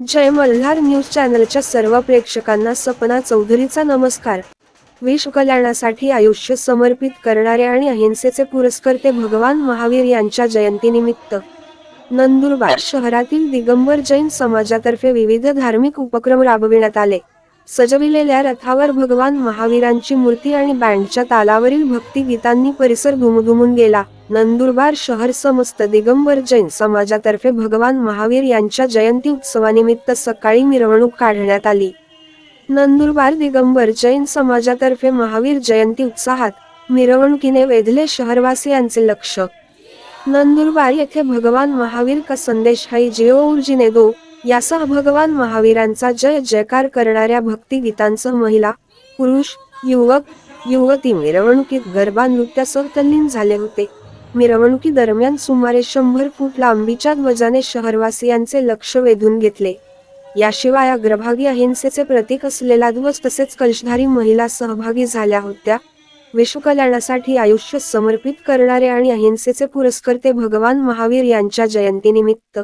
जय Malhar news चॅनलच्या सर्व प्रेक्षकांना सपना चौधरीचा नमस्कार. विश्व कल्याणासाठी आयुष्य समर्पित करणारे आणि अहिंसेचे पुरस्कर्ते भगवान महावीर यांच्या जयंतीनिमित्त नंदुरबार शहरातील दिगंबर जैन समाजातर्फे विविध धार्मिक उपक्रम राबविण्यात आले. सजविलेल्या रथावर भगवान महावीरांची मूर्ती आणि बँडच्या तालावरील भक्तिगीतांनी परिसर घुमघुमून गेला. नंदुरबार शहर समस्त दिगंबर जैन समाजातर्फे भगवान महावीर यांच्या जयंती उत्सवानिमित्त सकाळी मिरवणूक काढण्यात आली. नंदुरबार दिगंबर जैन समाजातर्फे महावीर जयंती उत्साहात मिरवणुकीने वेधले शहरवासियांचे लक्ष. नंदुरबार येथे भगवान महावीर का संदेश है जिओ ऊर्जिने दो यासह भगवान महावीरांचा जय जयकार करणाऱ्या भक्तिगीतांसह महिला पुरुष युवक युवती मिरवणुकीत गरबा नृत्यासह तल्लीन झाले होते. मिरवणुकी दरम्यान सुमारे शंभर फूट लांबीच्या ध्वजाने शहरवासियांचे लक्ष वेधून घेतले. याशिवाय अग्रभागी अहिंसेचे प्रतीक असलेला ध्वज तसेच कलशधारी महिला सहभागी झाल्या होत्या. विश्वकल्याणासाठी आयुष्य समर्पित करणारे आणि अहिंसेचे पुरस्कर्ते भगवान महावीर यांच्या जयंतीनिमित्त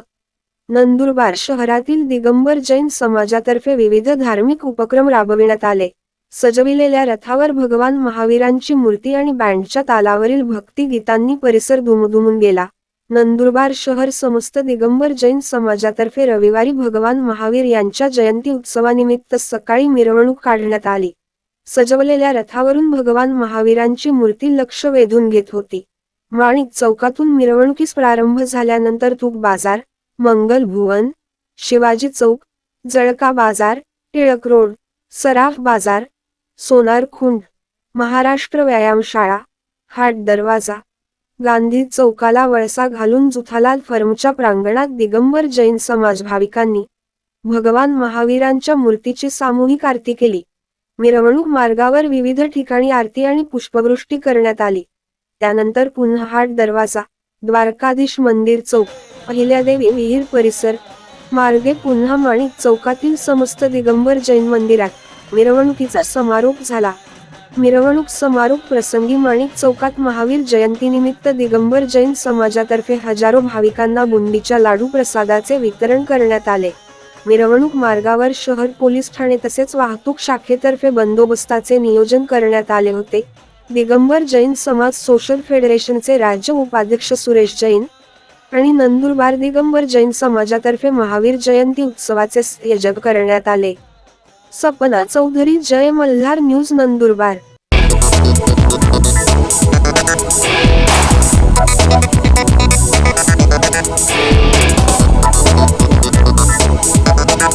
नंदुरबार शहरातील दिगंबर जैन समाजातर्फे विविध धार्मिक उपक्रम राबविण्यात आले. सजविलेल्या रथावर भगवान महावीरांची मूर्ती आणि बँडच्या तालावरील भक्तिगीतांनी परिसर दुमदुमून गेला. नंदुरबार शहर समस्त दिगंबर जैन समाजातर्फे रविवारी भगवान महावीर यांच्या जयंती उत्सवानिमित्त सकाळी मिरवणूक काढण्यात आली. सजवलेल्या रथावरून भगवान महावीरांची मूर्ती लक्ष वेधून घेत होती. माणिक चौकातून मिरवणुकीस प्रारंभ झाल्यानंतर तूप बाजार मंगल भुवन शिवाजी चौक जळका बाजार टिळक रोड सराफ बाजार सोनार खुंड महाराष्ट्र व्यायामशाळा हाट दरवाजा गांधी चौकाला वळसा घालून जुथालाल फर्मच्या प्रांगणात दिगंबर जैन समाज भाविकांनी भगवान महावीरांच्या मूर्तीची सामूहिक आरती केली. मिरवणूक मार्गावर विविध ठिकाणी आरती आणि पुष्पवृष्टी करण्यात आली. त्यानंतर पुन्हा हाट दरवाजा द्वारकाधीश मंदिर चौक अहिल्यादेवी विहीर परिसर मार्गे पुन्हा माणिक चौकातील समस्त दिगंबर जैन मंदिरात मिरवणुकीचा समारोप झाला. मिरवणूक समारोप प्रसंगी माणिक चौकात महावीर जयंतीनिमित्त दिगंबर जैन समाजातर्फे हजारो भाविकांना बुंदीच्या लाडू प्रसादाचे वितरण करण्यात आले. मिरवणूक मार्गावर शहर पोलीस ठाणे तसेच वाहतूक शाखेतर्फे बंदोबस्ताचे नियोजन करण्यात आले होते. दिगंबर जैन समाज सोशल फेडरेशनचे राज्य उपाध्यक्ष सुरेश जैन आणि नंदुरबार दिगंबर जैन समाजातर्फे महावीर जयंती उत्सवाचे आयोजन करण्यात आले. सपना चौधरी जय मल्हार न्यूज नंदुरबार.